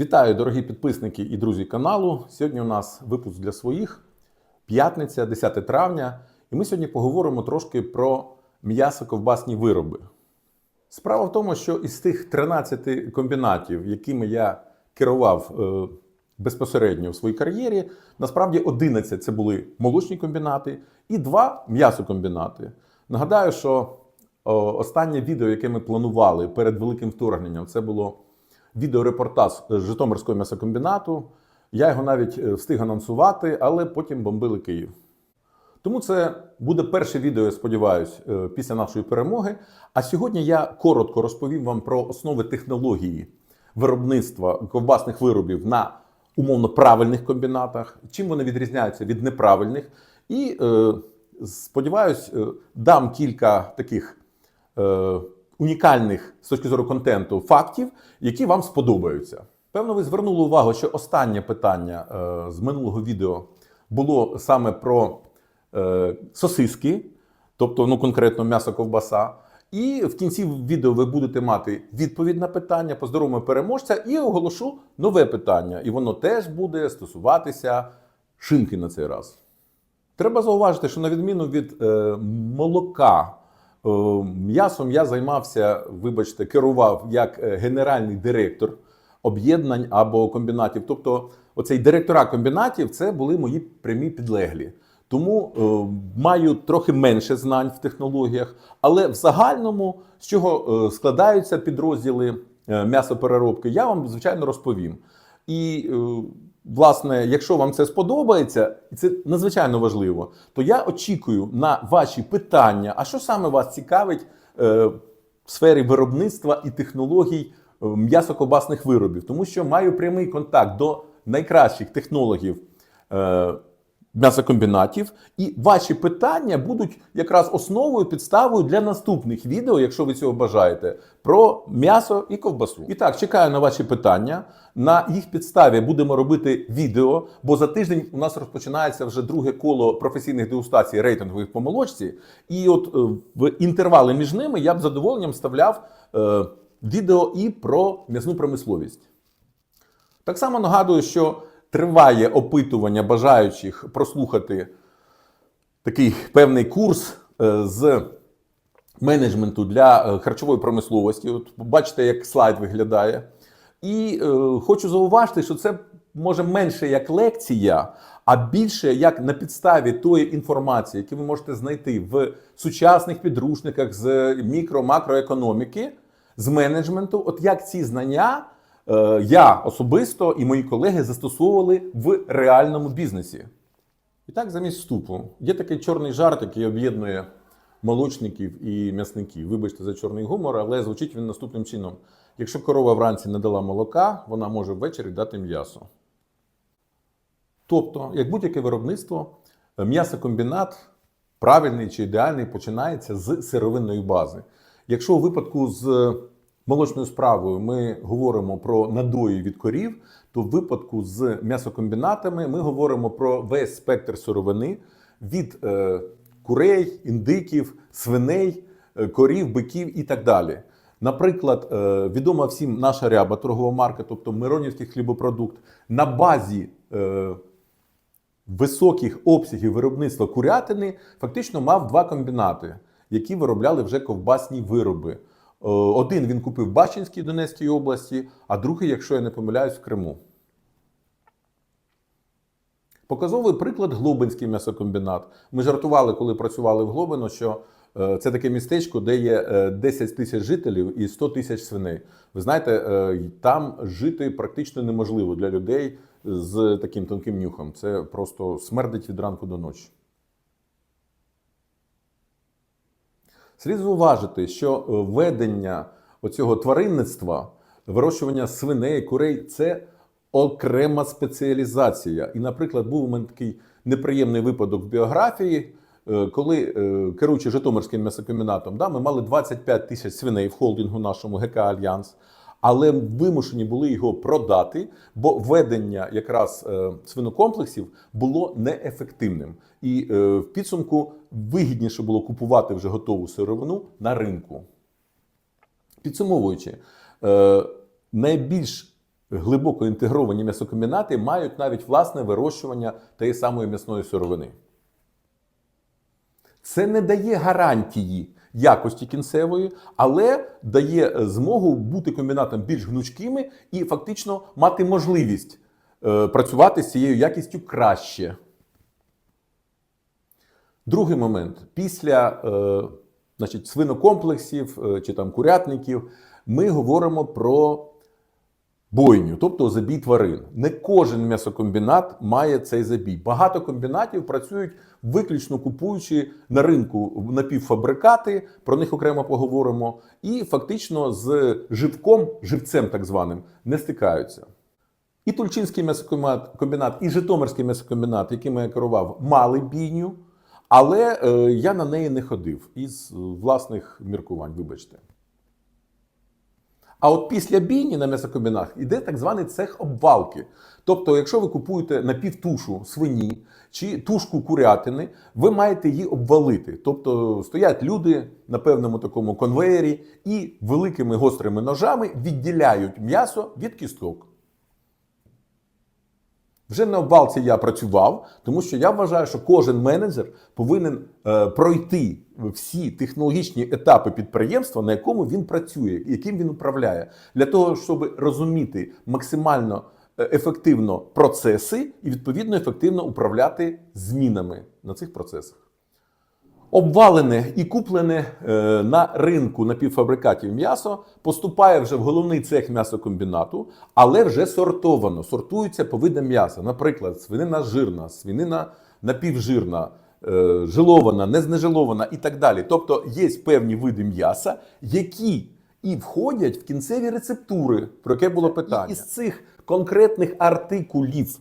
Вітаю, дорогі підписники і друзі каналу. Сьогодні у нас випуск для своїх. П'ятниця, 10 травня. І ми сьогодні поговоримо трошки про м'ясо-ковбасні вироби. Справа в тому, що із тих 13 комбінатів, якими я керував е, безпосередньо в своїй кар'єрі, насправді 11 це були молочні комбінати і 2 м'ясокомбінати. Нагадаю, що о, останнє відео, яке ми планували перед великим вторгненням, це було відеорепортаж з Житомирського м'ясокомбінату. Я його навіть е, встиг анонсувати, але потім бомбили Київ. Тому це буде перше відео, я сподіваюся, е, після нашої перемоги. А сьогодні я коротко розповім вам про основи технології виробництва ковбасних виробів на умовно правильних комбінатах, чим вони відрізняються від неправильних. І е, сподіваюсь, е, дам кілька таких е, унікальних з точки зору контенту фактів, які вам сподобаються. Певно, ви звернули увагу, що останнє питання е, з минулого відео було саме про е, сосиски, тобто ну, конкретно м'ясо ковбаса. І в кінці відео ви будете мати відповідь на питання, поздоровимо переможця і оголошу нове питання. І воно теж буде стосуватися шинки на цей раз. Треба зауважити, що на відміну від е, молока, м'ясом я займався, вибачте, керував як е, генеральний директор об'єднань або комбінатів. Тобто, оцей директора комбінатів це були мої прямі підлеглі. Тому е, маю трохи менше знань в технологіях, але в загальному, з чого е, складаються підрозділи е, м'ясопереробки, я вам звичайно розповім. І, е, власне, якщо вам це сподобається, і це надзвичайно важливо, то я очікую на ваші питання. А що саме вас цікавить е, в сфері виробництва і технологій е, м'ясокобасних виробів? Тому що маю прямий контакт до найкращих технологів. Е, М'ясокомбінатів, і ваші питання будуть якраз основою підставою для наступних відео, якщо ви цього бажаєте, про м'ясо і ковбасу. І так, чекаю на ваші питання. На їх підставі будемо робити відео, бо за тиждень у нас розпочинається вже друге коло професійних дегустацій рейтингових по молочці. І от е, в інтервали між ними я б задоволенням вставляв е, відео і про м'ясну промисловість. Так само нагадую, що триває опитування бажаючих прослухати такий певний курс е, з менеджменту для е, харчової промисловості. От бачите, як слайд виглядає. І е, хочу зауважити, що це може менше як лекція, а більше як на підставі тої інформації, яку ви можете знайти в сучасних підручниках з мікро-макроекономіки, з менеджменту. От як ці знання я особисто і мої колеги застосовували в реальному бізнесі. І так, замість вступу, є такий чорний жарт, який об'єднує молочників і м'ясників. Вибачте за чорний гумор, але звучить він наступним чином: якщо корова вранці не дала молока, вона може ввечері дати м'ясо. Тобто, як будь-яке виробництво, м'ясокомбінат правильний чи ідеальний починається з сировинної бази. Якщо у випадку з молочною справою ми говоримо про надої від корів, то в випадку з м'ясокомбінатами ми говоримо про весь спектр сировини від е, курей, індиків, свиней, е, корів, биків і так далі. Наприклад, е, відома всім наша ряба торгова марка, тобто Миронівський хлібопродукт, на базі е, високих обсягів виробництва курятини фактично мав два комбінати, які виробляли вже ковбасні вироби. Е, Один він купив в Бачинській Донецькій області, а другий, якщо я не помиляюсь, в Криму. Показовий приклад Глобинський м'ясокомбінат. Ми жартували, коли працювали в Глобино, що е, це таке містечко, де є е, 10 тисяч жителів і 100 тисяч свиней. Ви знаєте, е, там жити практично неможливо для людей з таким тонким нюхом. Це просто смердить від ранку до ночі. Слід зауважити, що е, ведення оцього тваринництва, вирощування свиней, курей це окрема спеціалізація. І, наприклад, був у мене такий неприємний випадок в біографії, е, коли е, керуючи Житомирським м'ясокомбінатом, да, ми мали 25 тисяч свиней в холдингу нашому ГК Альянс. Але вимушені були його продати, бо ведення якраз свинокомплексів було неефективним. І в підсумку вигідніше було купувати вже готову сировину на ринку. Підсумовуючи, е, найбільш глибоко інтегровані м'ясокомбінати мають навіть власне вирощування тієї самої м'ясної сировини. Це не дає гарантії якості кінцевої, але дає е, змогу бути комбінатом більш гнучкими і фактично мати можливість е, працювати з цією якістю краще. Другий момент. Після е, значить, свинокомплексів е, чи там курятників ми говоримо про бойню, тобто забій тварин. Не кожен м'ясокомбінат має цей забій. Багато комбінатів працюють виключно купуючи на ринку напівфабрикати, про них окремо поговоримо, і фактично з живком, живцем так званим, не стикаються. І Тульчинський м'ясокомбінат, і Житомирський м'ясокомбінат, яким я керував, мали бійню, але е, я на неї не ходив із е, власних міркувань, вибачте. А от після бійні на м'ясокомбінах йде так званий цех обвалки. Тобто, якщо ви купуєте напівтушу свині чи тушку курятини, ви маєте її обвалити. Тобто стоять люди на певному такому конвеєрі і великими гострими ножами відділяють м'ясо від кісток. Вже на обвалці я працював, тому що я вважаю, що кожен менеджер повинен е, пройти всі технологічні етапи підприємства, на якому він працює, яким він управляє, для того, щоб розуміти максимально е, ефективно процеси і відповідно ефективно управляти змінами на цих процесах. Обвалене і куплене е, на ринку напівфабрикатів м'ясо поступає вже в головний цех м'ясокомбінату, але вже сортовано. Сортується по видам м'яса. Наприклад, свинина жирна, свинина напівжирна, е, жилована, незнежилована і так далі. Тобто є певні види м'яса, які і входять в кінцеві рецептури, про яке було питання. І із цих конкретних артикулів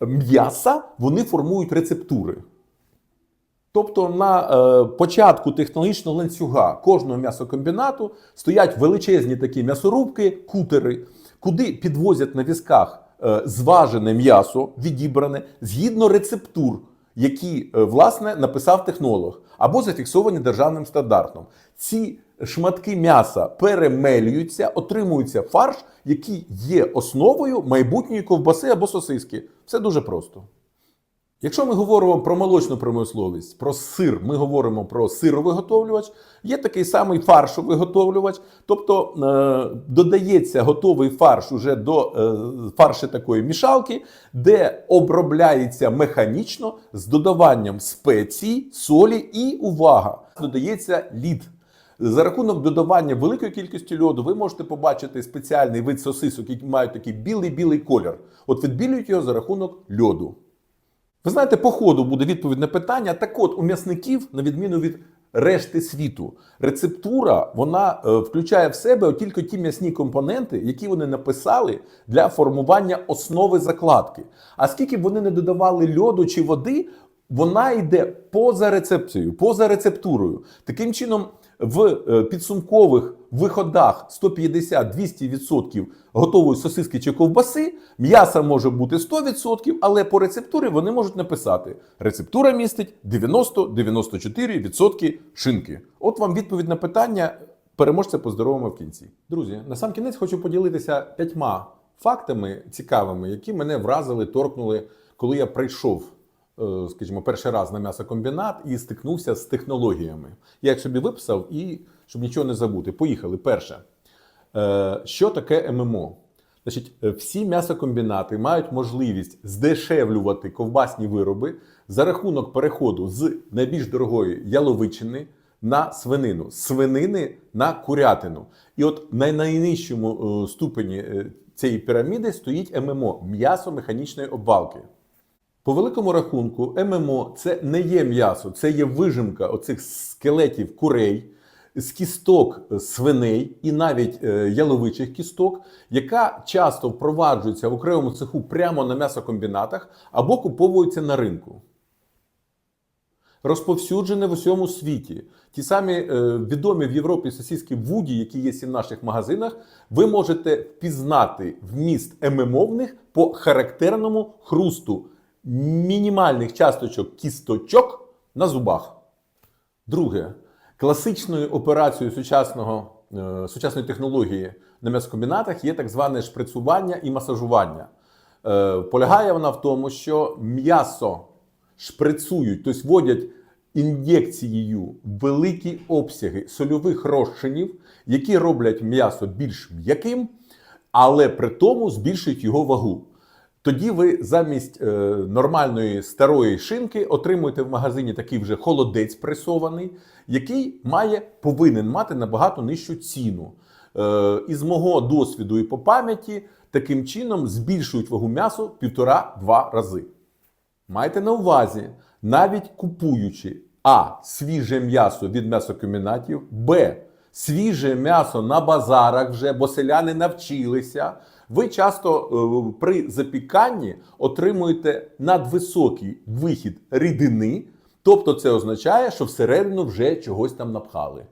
м'яса вони формують рецептури. Тобто на е, початку технологічного ланцюга кожного м'ясокомбінату стоять величезні такі м'ясорубки, кутери, куди підвозять на візках е, зважене м'ясо, відібране згідно рецептур, які е, власне написав технолог, або зафіксовані державним стандартом. Ці шматки м'яса перемелюються, отримується фарш, який є основою майбутньої ковбаси або сосиски. Все дуже просто. Якщо ми говоримо про молочну промисловість, про сир, ми говоримо про сировиготовлювач, є такий самий фаршовиготовлювач, тобто е, додається готовий фарш уже до е, фарші такої мішалки, де обробляється механічно з додаванням спецій, солі і увага! Додається лід. За рахунок додавання великої кількості льоду, ви можете побачити спеціальний вид сосисок, які мають такий білий-білий колір. От відбілюють його за рахунок льоду. Ви знаєте, по ходу буде відповідь на питання. Так от, у м'ясників, на відміну від решти світу, рецептура вона е, включає в себе тільки ті м'ясні компоненти, які вони написали для формування основи закладки. А скільки б вони не додавали льоду чи води, вона йде поза рецепцією, поза рецептурою. Таким чином, в е, підсумкових виходах 150-200% готової сосиски чи ковбаси, м'яса може бути 100%, але по рецептурі вони можуть написати: рецептура містить 90-94% шинки. От вам відповідь на питання. Переможця поздоровимо в кінці. Друзі, на сам кінець хочу поділитися п'ятьма фактами цікавими, які мене вразили, торкнули, коли я прийшов скажімо, перший раз на м'ясокомбінат і стикнувся з технологіями. Я їх собі виписав і щоб нічого не забути. Поїхали. Перше, Е, що таке ММО? Значить, е, всі м'ясокомбінати мають можливість здешевлювати ковбасні вироби за рахунок переходу з найбільш дорогої яловичини на свинину, з свинини на курятину. І от на найнижчому е, ступені е, цієї піраміди стоїть ММО м'ясо механічної обвалки. По великому рахунку, ММО це не є м'ясо, це є вижимка оцих скелетів курей з кісток свиней і навіть е, яловичих кісток, яка часто впроваджується в окремому цеху прямо на м'ясокомбінатах або куповується на ринку. Розповсюджене в усьому світі. Ті самі е, відомі в Європі сосиски Вуді, які є в наших магазинах, ви можете впізнати вміст ММОвних по характерному хрусту мінімальних часточок кісточок на зубах. Друге, класичною операцією сучасного, е, сучасної технології на м'ясокомбінатах є так зване шприцування і масажування. Е, полягає вона в тому, що м'ясо шприцують, тобто вводять ін'єкцією великі обсяги сольових розчинів, які роблять м'ясо більш м'яким, але при тому збільшують його вагу. Тоді ви замість е, нормальної старої шинки отримуєте в магазині такий вже холодець пресований, який має, повинен мати набагато нижчу ціну. Е, із мого досвіду і по пам'яті таким чином збільшують вагу м'ясу півтора-два рази. Майте на увазі, навіть купуючи А. Свіже м'ясо від м'ясокомбінатів, Б. Свіже м'ясо на базарах вже, бо селяни навчилися. Ви часто е, при запіканні отримуєте надвисокий вихід рідини, тобто це означає, що всередину вже чогось там напхали.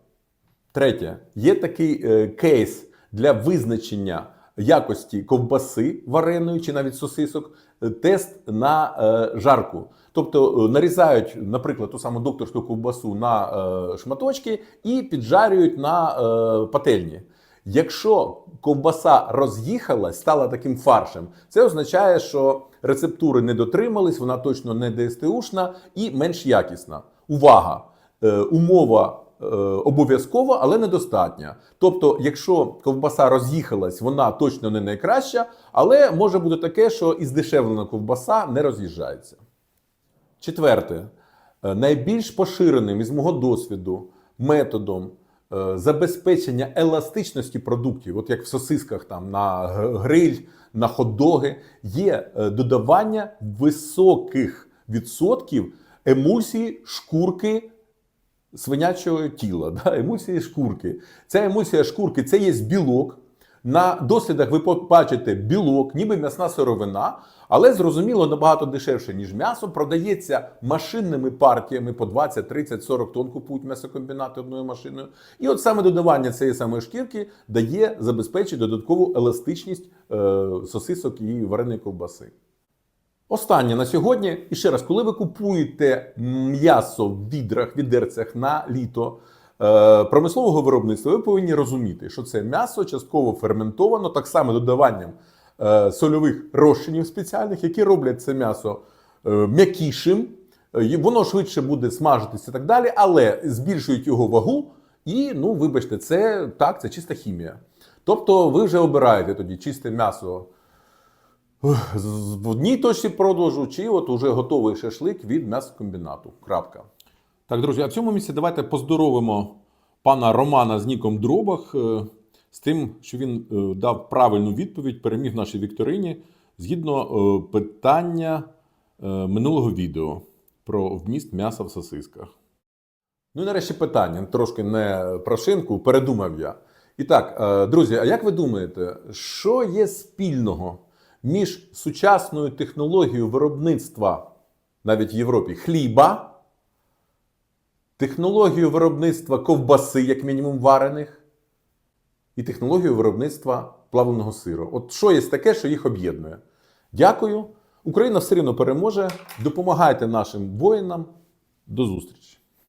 Третє, є такий е, кейс для визначення якості ковбаси вареної чи навіть сосисок, е, тест на жарку. Тобто нарізають, наприклад, ту саму докторську ковбасу на шматочки і піджарюють на пательні. Якщо ковбаса роз'їхалась, стала таким фаршем, це означає, що рецептури не дотримались, вона точно не ДСТУшна і менш якісна. Увага! Е, умова е, обов'язкова, але недостатня. Тобто, якщо ковбаса роз'їхалась, вона точно не найкраща, але може бути таке, що і здешевлена ковбаса не роз'їжджається. Четверте, Е, найбільш поширеним із мого досвіду методом забезпечення еластичності продуктів, от як в сосисках там на гриль, на хот-доги, є е, додавання високих відсотків емульсії шкурки свинячого тіла, да, емульсії шкурки. Ця емульсія шкурки це є білок. На дослідах ви побачите білок, ніби м'ясна сировина, але зрозуміло набагато дешевше, ніж м'ясо. Продається машинними партіями по 20, 30, 40 тонн купують м'ясокомбінати одною машиною. І от саме додавання цієї самої шкірки дає забезпечить додаткову еластичність е, сосисок і вареної ковбаси. Останнє на сьогодні. І ще раз, коли ви купуєте м'ясо в відрах, відерцях на літо промислового виробництва, ви повинні розуміти, що це м'ясо частково ферментовано, так само додаванням е, сольових розчинів спеціальних, які роблять це м'ясо е, м'якішим, е, воно швидше буде смажитися і так далі, але збільшують його вагу. І, ну, вибачте, це так, це чиста хімія. Тобто ви вже обираєте тоді чисте м'ясо в одній точці продажу, чи от уже готовий шашлик від м'ясокомбінату. Крапка. Так, друзі, а в цьому місці давайте поздоровимо пана Романа з Ніком Дробах е, з тим, що він е, дав правильну відповідь, переміг нашій вікторині згідно е, питання минулого відео про вміст м'яса в сосисках. Ну і нарешті питання, трошки не про шинку, передумав я. І так, друзі, а як ви думаєте, що є спільного між сучасною технологією виробництва навіть в Європі хліба, технологією виробництва ковбаси, як мінімум варених, і технологію виробництва плавленого сиру? От що є таке, що їх об'єднує? Дякую. Україна все рівно переможе. Допомагайте нашим воїнам. До зустрічі!